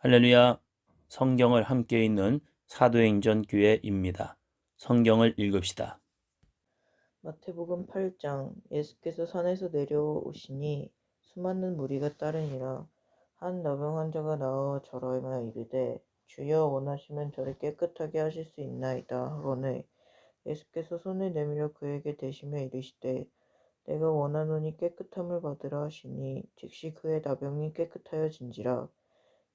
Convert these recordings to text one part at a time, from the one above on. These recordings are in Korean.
할렐루야. 성경을 함께 읽는 사도행전 교회입니다. 성경을 읽읍시다. 마태복음 8장 예수께서 산에서 내려오시니 수많은 무리가 따르니라 한 나병 환자가 나와 절하며 이르되 주여 원하시면 저를 깨끗하게 하실 수 있나이다 하거늘 예수께서 손을 내밀어 그에게 대시며 이르시되 내가 원하노니 깨끗함을 받으라 하시니 즉시 그의 나병이 깨끗하여진지라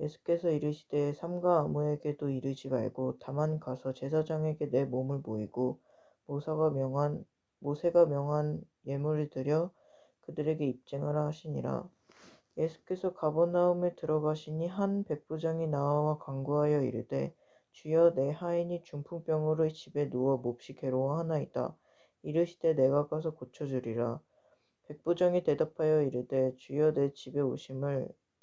예수께서 이르시되 삼가 아무에게도 이르지 말고 다만 가서 제사장에게 내 몸을 보이고 모사가 명한 모세가 명한 예물을 드려 그들에게 입증하라 하시니라. 예수께서 가버나움에 들어가시니 한 백부장이 나와 간구하여 이르되 주여 내 하인이 중풍병으로 집에 누워 몹시 괴로워하나이다. 이르시되 내가 가서 고쳐주리라. 백부장이 대답하여 이르되 주여 내 집에 오심을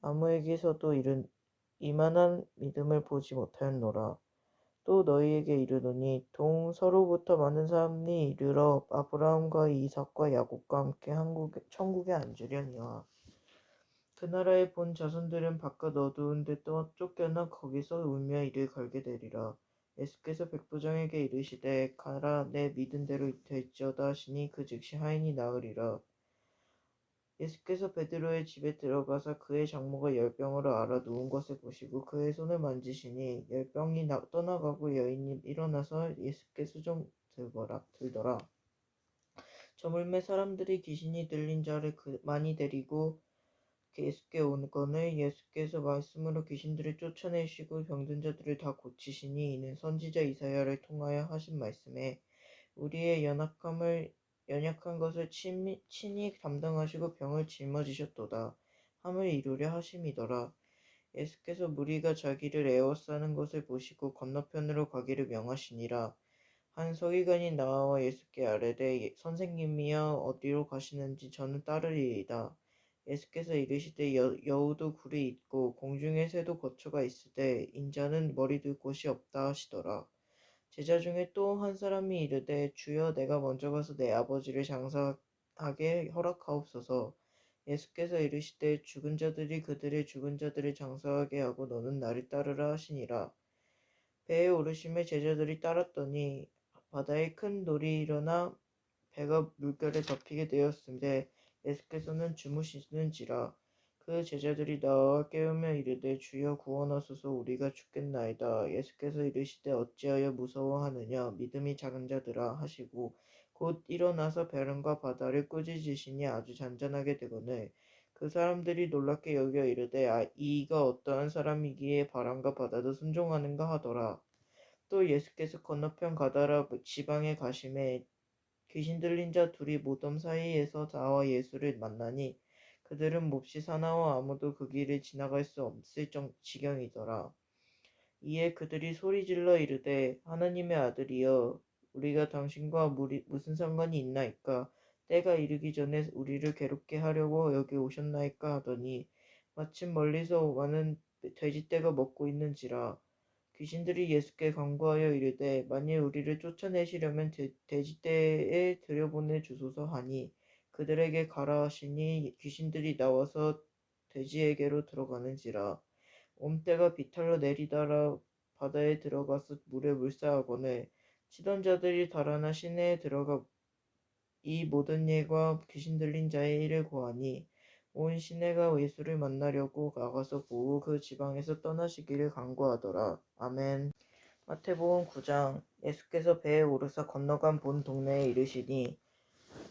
아무에게서도 이른 이만한 믿음을 보지 못하였노라. 또 너희에게 이르노니 동서로부터 많은 사람이 이르러 아브라함과 이삭과 야곱과 함께 한국에, 천국에 앉으려니와 그 나라의 본 자손들은 바깥 어두운 데또 쫓겨나 거기서 울며 이를 걸게 되리라. 예수께서 백부장에게 이르시되 가라 내 믿은 대로 될지어다 하시니 그 즉시 하인이 나으리라. 예수께서 베드로의 집에 들어가사 그의 장모가 열병으로 앓아 누운 것을 보시고 그의 손을 만지시니 열병이 나- 떠나가고 여인이 일어나서 예수께 수종 들거라 들더라. 저물매 사람들이 귀신이 들린 자를 그, 많이 데리고 예수께 오거늘 예수께서 말씀으로 귀신들을 쫓아내시고 병든 자들을 다 고치시니 이는 선지자 이사야를 통하여 하신 말씀에 우리의 연약함을 연약한 것을 친히, 친히 담당하시고 병을 짊어지셨도다 함을 이루려 하심이더라. 예수께서 무리가 자기를 에워싸는 것을 보시고 건너편으로 가기를 명하시니라. 한 서기관이 나와 예수께 아뢰되 "예, 선생님이여 어디로 가시는지 저는 따르리이다. 예수께서 이르시되 여, 여우도 굴이 있고 공중에 새도 거처가 있으되 인자는 머리 둘 곳이 없다 하시더라. 제자 중에 또 한 사람이 이르되 주여 내가 먼저 가서 내 아버지를 장사하게 허락하옵소서. 예수께서 이르시되 죽은 자들이 그들의 죽은 자들을 장사하게 하고 너는 나를 따르라 하시니라. 배에 오르심에 제자들이 따랐더니 바다에 큰 돌이 일어나 배가 물결에 덮이게 되었음에 예수께서는 주무시는지라 그 제자들이 나와 깨우며 이르되 주여 구원하소서 우리가 죽겠나이다. 예수께서 이르시되 어찌하여 무서워하느냐? 믿음이 작은 자들아 하시고 곧 일어나서 배른과 바다를 꾸짖으시니 아주 잔잔하게 되거늘 그 사람들이 놀랍게 여겨 이르되 아, 이가 어떠한 사람이기에 바람과 바다도 순종하는가 하더라. 또 예수께서 건너편 가다라 지방에 가심에 귀신 들린 자 둘이 무덤 사이에서 나와 예수를 만나니 그들은 몹시 사나워 아무도 그 길을 지나갈 수 없을 정, 지경이더라. 이에 그들이 소리질러 이르되 하나님의 아들이여 우리가 당신과 무리, 무슨 상관이 있나이까? 때가 이르기 전에 우리를 괴롭게 하려고 여기 오셨나이까? 하더니 마침 멀리서 오가는 돼지떼가 먹고 있는지라. 귀신들이 예수께 간구하여 이르되 만일 우리를 쫓아내시려면 돼, 돼지떼에 들여보내 주소서 하니 그들에게 가라 하시니 귀신들이 나와서 돼지에게로 들어가는지라 옴때가 비탈로 내리다라 바다에 들어가서 물에 물사하거늘 치던 자들이 달아나 시내에 들어가 이 모든 일과 귀신 들린 자의 일을 고하니 온 시내가 예수를 만나려고 나가서 보고 그 지방에서 떠나시기를 간구하더라. 아멘. 마태복음 9장 예수께서 배에 오르사 건너간 본 동네에 이르시니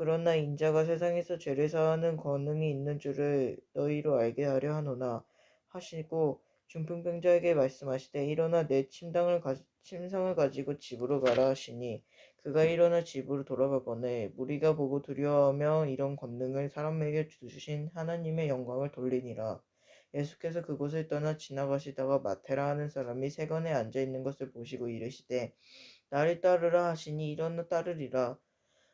그러나 인자가 세상에서 죄를 사하는 권능이 있는 줄을 너희로 알게 하려 하노나 하시고 중풍병자에게 말씀하시되 일어나 내 침당을 가, 침상을 가지고 집으로 가라 하시니 그가 일어나 집으로 돌아가거늘 무리가 보고 두려워하며 이런 권능을 사람에게 주신 하나님의 영광을 돌리니라. 예수께서 그곳을 떠나 지나가시다가 마테라 하는 사람이 세건에 앉아 있는 것을 보시고 이르시되 나를 따르라 하시니 일어나 따르리라. 하-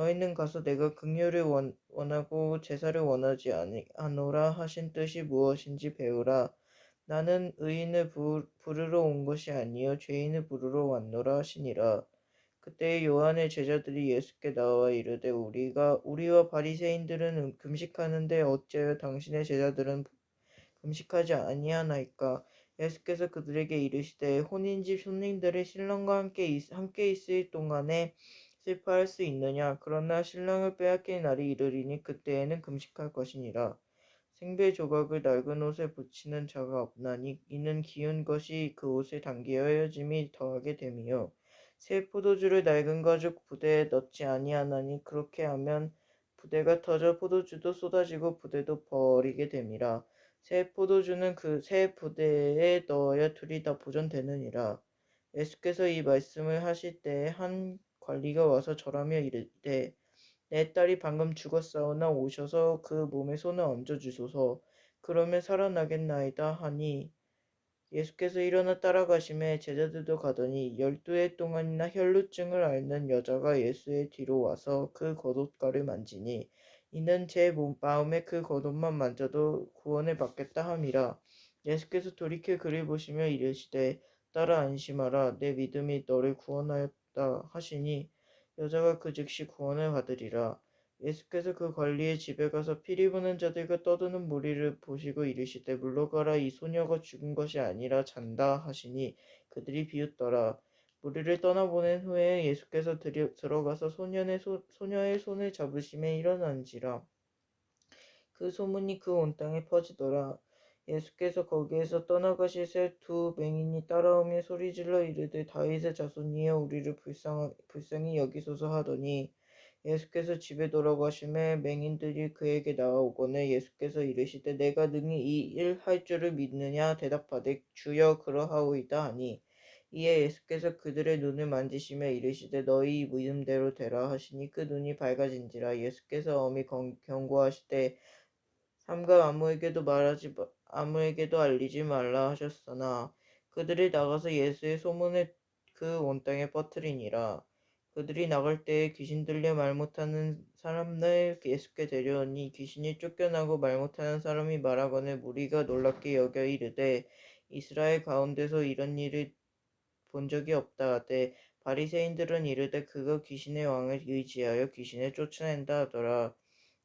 너희는 가서 내가 긍휼을 원, 원하고 제사를 원하지 아니하노라 하신 뜻이 무엇인지 배우라. 나는 의인을 부, 부르러 온 것이 아니요 죄인을 부르러 왔노라 하시니라. 그때 요한의 제자들이 예수께 나와 이르되 우리가 우리와 바리새인들은 음- 금식하는데 어찌하여 당신의 제자들은 금식하지 아니하나이까? 예수께서 그들에게 이르시되 혼인집 손님들이 신랑과 함께 있, 함께 있을 동안에 슬퍼할 수 있느냐. 그러나 신랑을 빼앗길 날이 이르리니 그때에는 금식할 것이니라. 생배 조각을 낡은 옷에 붙이는 자가 없나니 이는 기운 것이 그 옷에 당기어 헤어짐이 더하게 됨이요. 새 포도주를 낡은 가죽 부대에 넣지 아니하나니 그렇게 하면 부대가 터져 포도주도 쏟아지고 부대도 버리게 됨이라. 새 포도주는 그 새 부대에 넣어야 둘이 다 보존되느니라. 예수께서 이 말씀을 하실 때에 한 관리가 와서 절하며 이르되 내 딸이 방금 죽었사오나 오셔서 그 몸에 손을 얹어 주소서. 그러면 살아나겠나이다 하니 예수께서 일어나 따라가심에 제자들도 가더니 열두 해 동안이나 혈루증을 앓는 여자가 예수의 뒤로 와서 그 겉옷가를 만지니 이는 제 몸, 마음에 그 겉옷만 만져도 구원을 받겠다 함이라. 예수께서 돌이켜 그를 보시며 이르시되 딸아 안심하라. 내 믿음이 너를 구원하였다 하시니 여자가 그 즉시 구원을 받으리라. 예수께서 그 관리의 집에 가서 피리 부는 자들과 떠드는 무리를 보시고 이르시되 물러가라 이 소녀가 죽은 것이 아니라 잔다 하시니 그들이 비웃더라. 무리를 떠나보낸 후에 예수께서 들여, 들어가서 소년의 소, 소녀의 손을 잡으심에 일어난지라. 그 소문이 그 온 땅에 퍼지더라 예수께서 거기에서 떠나가시새 두 맹인이 따라오며 소리질러 이르되 다윗의 자손이여 우리를 불쌍, 불쌍히 여기소서 하더니 예수께서 집에 돌아가심에 맹인들이 그에게 나아오거늘 예수께서 이르시되 내가 능히 이 일 할 줄을 믿느냐? 대답하되 주여 그러하오이다 하니 이에 예수께서 그들의 눈을 만지시며 이르시되 너희 믿음대로 되라 하시니 그 눈이 밝아진지라. 예수께서 경- 경고하시되 삼가 아무에게도 말하지 마- 아무에게도 알리지 말라 하셨으나 그들이 나가서 예수의 소문을 그 온 땅에 퍼뜨리니라. 그들이 나갈 때에 귀신 들려 말 못하는 사람을 예수께 데려오니 귀신이 쫓겨나고 말 못하는 사람이 말하거늘 무리가 놀랍게 여겨 이르되 이스라엘 가운데서 이런 일을 본 적이 없다 하되 바리새인들은 이르되 그가 귀신의 왕을 의지하여 귀신을 쫓아낸다 하더라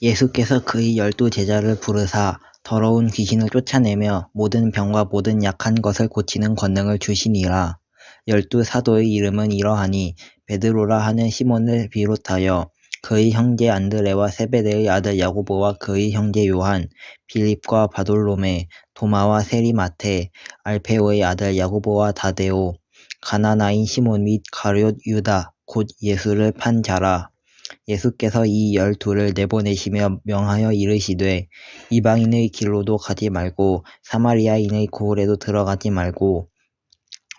예수께서 그의 열두 제자를 부르사 더러운 귀신을 쫓아내며 모든 병과 모든 약한 것을 고치는 권능을 주시니라. 열두 사도의 이름은 이러하니 베드로라 하는 시몬을 비롯하여 그의 형제 안드레와 세베대의 아들 야고보와 그의 형제 요한, 빌립과 바돌로메, 도마와 세리마테, 알페오의 아들 야고보와 다데오, 가나나인 시몬 및 가룟 유다 곧 예수를 판 자라. 예수께서 이 열두를 내보내시며 명하여 이르시되 이방인의 길로도 가지 말고 사마리아인의 고을에도 들어가지 말고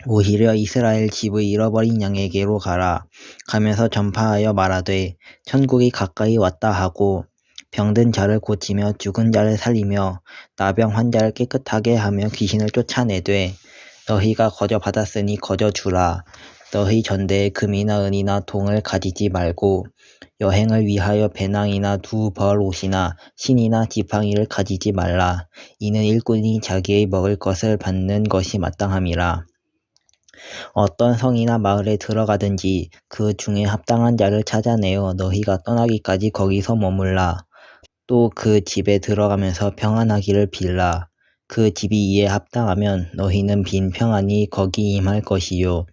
오히려 이스라엘 집의 잃어버린 양에게로 가라. 가면서 전파하여 말하되 천국이 가까이 왔다 하고 병든 자를 고치며 죽은 자를 살리며 나병 환자를 깨끗하게 하며 귀신을 쫓아내되 너희가 거저 받았으니 거저 주라. 너희 전대에 금이나 은이나 동을 가지지 말고 여행을 위하여 배낭이나 두 벌 옷이나 신이나 지팡이를 가지지 말라. 이는 일꾼이 자기의 먹을 것을 받는 것이 마땅함이라. 어떤 성이나 마을에 들어가든지 그 중에 합당한 자를 찾아내어 너희가 떠나기까지 거기서 머물라. 또 그 집에 들어가면서 평안하기를 빌라. 그 집이 이에 합당하면 너희는 빈 평안이 거기 임할 것이요.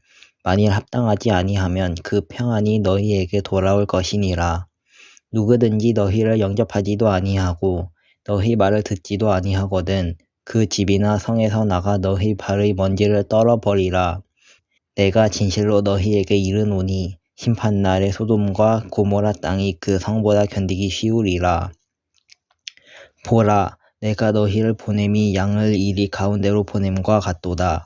만일 합당하지 아니하면 그 평안이 너희에게 돌아올 것이니라. 누구든지 너희를 영접하지도 아니하고 너희 말을 듣지도 아니하거든 그 집이나 성에서 나가 너희 발의 먼지를 떨어버리라. 내가 진실로 너희에게 이르노니 심판날에 소돔과 고모라 땅이 그 성보다 견디기 쉬우리라. 보라, 내가 너희를 보냄이 양을 이리 가운데로 보냄과 같도다.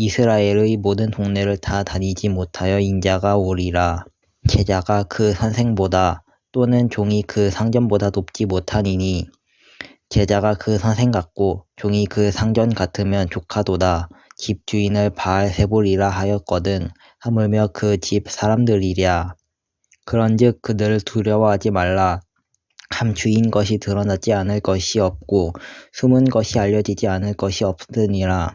이스라엘의 모든 동네를 다 다니지 못하여 인자가 오리라. 제자가 그 선생보다 또는 종이 그 상전보다 높지 못하니니 제자가 그 선생 같고 종이 그 상전 같으면 조카도다. 집 주인을 바알세불이라 하였거든 하물며 그 집 사람들이랴. 그런즉 그들을 두려워하지 말라. 감추인 것이 드러나지 않을 것이 없고 숨은 것이 알려지지 않을 것이 없으니라.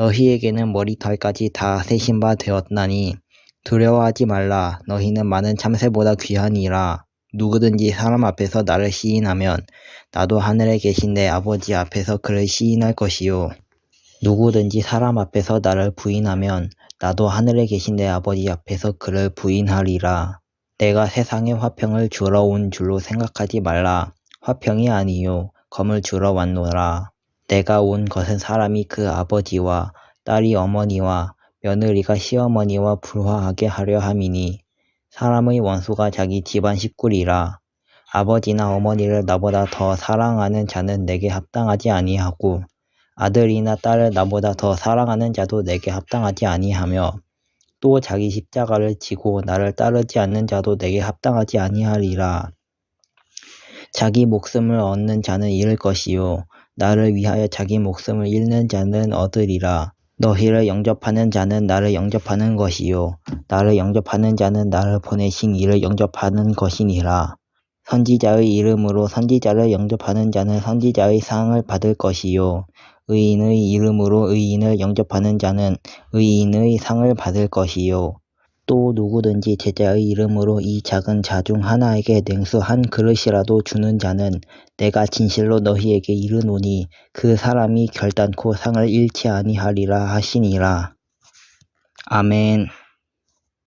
너희에게는 머리털까지 다 세신 바 되었나니 두려워하지 말라. 너희는 많은 참새보다 귀하니라. 누구든지 사람 앞에서 나를 시인하면 나도 하늘에 계신 내 아버지 앞에서 그를 시인할 것이요. 누구든지 사람 앞에서 나를 부인하면 나도 하늘에 계신 내 아버지 앞에서 그를 부인하리라. 내가 세상에 화평을 주러 온 줄로 생각하지 말라. 화평이 아니요 검을 주러 왔노라. 내가 온 것은 사람이 그 아버지와 딸이 어머니와 며느리가 시어머니와 불화하게 하려 함이니 사람의 원수가 자기 집안 식구리라. 아버지나 어머니를 나보다 더 사랑하는 자는 내게 합당하지 아니하고 아들이나 딸을 나보다 더 사랑하는 자도 내게 합당하지 아니하며 또 자기 십자가를 지고 나를 따르지 않는 자도 내게 합당하지 아니하리라. 자기 목숨을 얻는 자는 잃을 것이요 나를 위하여 자기 목숨을 잃는 자는 얻으리라. 너희를 영접하는 자는 나를 영접하는 것이요 나를 영접하는 자는 나를 보내신 이를 영접하는 것이니라. 선지자의 이름으로 선지자를 영접하는 자는 선지자의 상을 받을 것이요 의인의 이름으로 의인을 영접하는 자는 의인의 상을 받을 것이요 또 누구든지 제자의 이름으로 이 작은 자 중 하나에게 냉수 한 그릇이라도 주는 자는 내가 진실로 너희에게 이르노니 그 사람이 결단코 상을 잃지 아니하리라 하시니라. 아멘.